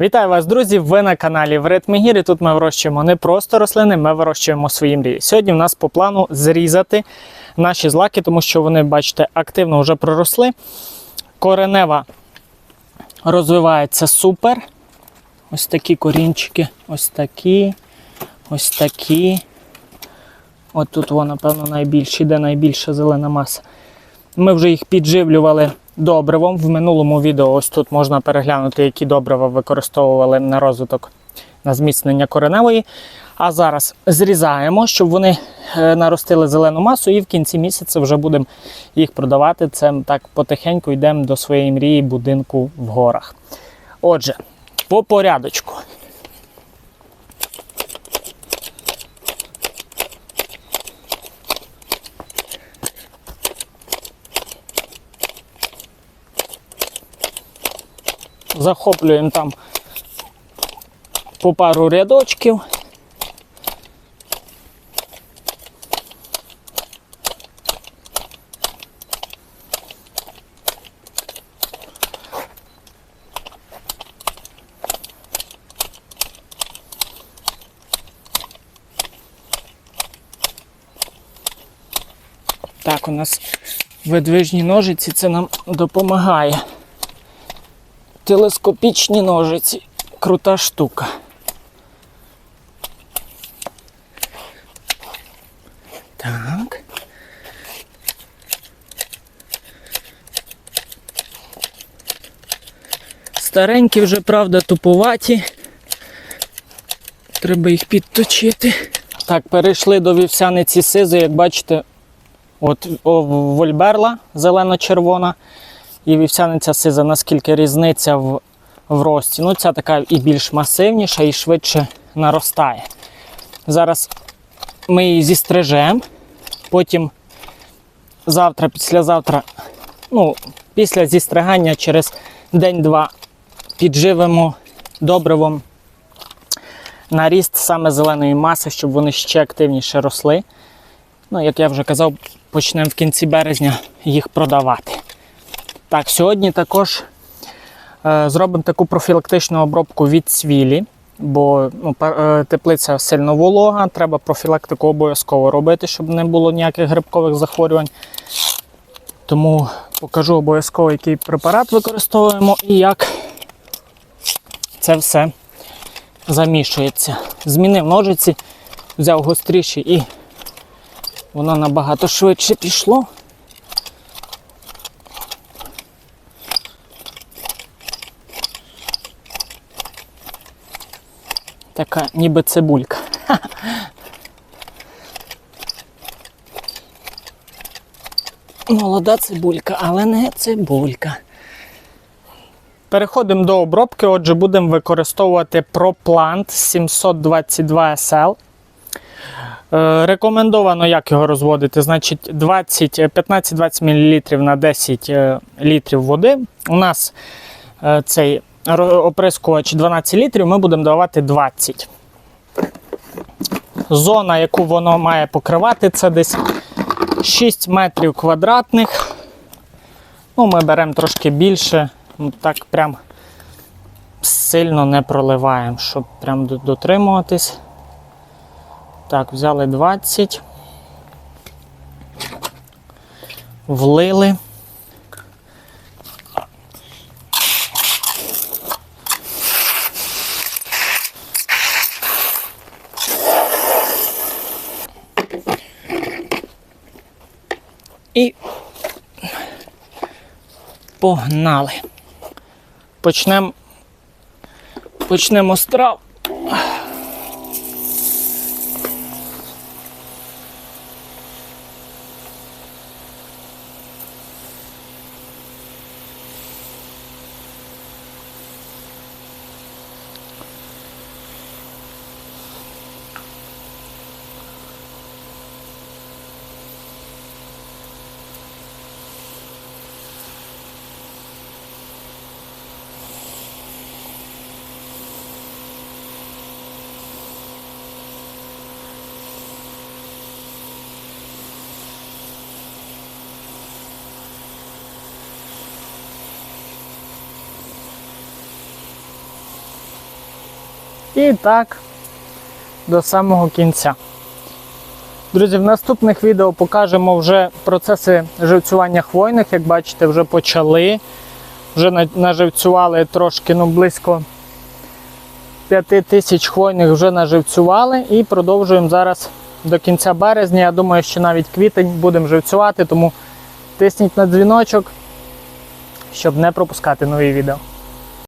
Вітаю вас, друзі! Ви на каналі в Ритмі і Тут ми вирощуємо не просто рослини, ми вирощуємо свої мрії. Сьогодні в нас по плану зрізати наші злаки, тому що вони, бачите, активно вже проросли. Коренева розвивається супер. Ось такі корінчики, ось такі, ось такі. От тут воно, напевно, найбільше, йде найбільша зелена маса. Ми вже їх підживлювали добривом. В минулому відео ось тут можна переглянути, які добрива використовували на розвиток на зміцнення кореневої. А зараз зрізаємо, щоб вони е, наростили зелену масу, і в кінці місяця вже будемо їх продавати. Це так потихеньку йдемо до своєї мрії будинку в горах. Отже, по порядочку. Захоплюємо там по пару рядочків. Так, у нас видвижні ножиці, це нам допомагає телескопічні ножиці. Крута штука. Так. Старенькі вже, правда, тупуваті. Треба їх підточити. Так, перейшли до вівсяниці сизи, як бачите, от о, вольберла зелено-червона і вівсяниця сиза, наскільки різниця в, в рості. Ну, ця така і більш масивніша, і швидше наростає. Зараз ми її зістрижемо, потім завтра, післязавтра, ну, після зістригання через день-два підживемо добривом на ріст саме зеленої маси, щоб вони ще активніше росли. Ну, як я вже казав, почнемо в кінці березня їх продавати. Так, сьогодні також е, зробимо таку профілактичну обробку від цвілі, бо ну, е, теплиця сильно волога, треба профілактику обов'язково робити, щоб не було ніяких грибкових захворювань. Тому покажу обов'язково, який препарат використовуємо і як це все замішується. Змінив ножиці, взяв гостріші і воно набагато швидше пішло. Така ніби цибулька. Молода цибулька, але не цибулька. Переходимо до обробки. Отже, будемо використовувати ProPlant 722 SL. Е, Рекомендовано, як його розводити. Значить, 20, е, 15-20 мл на 10 е, літрів води. У нас цей оприскувач 12 літрів, ми будемо давати 20. Зона, яку воно має покривати, це десь 6 метрів квадратних. Ну, ми беремо трошки більше, так прям сильно не проливаємо, щоб прям дотримуватись. Так, взяли 20. Влили. І погнали. Почнемо почнемо з трав. І так до самого кінця. Друзі, в наступних відео покажемо вже процеси живцювання хвойних. Як бачите, вже почали. Вже наживцювали трошки, ну близько 5 тисяч хвойних вже наживцювали і продовжуємо зараз до кінця березня. Я думаю, що навіть квітень будемо живцювати, тому тисніть на дзвіночок, щоб не пропускати нові відео.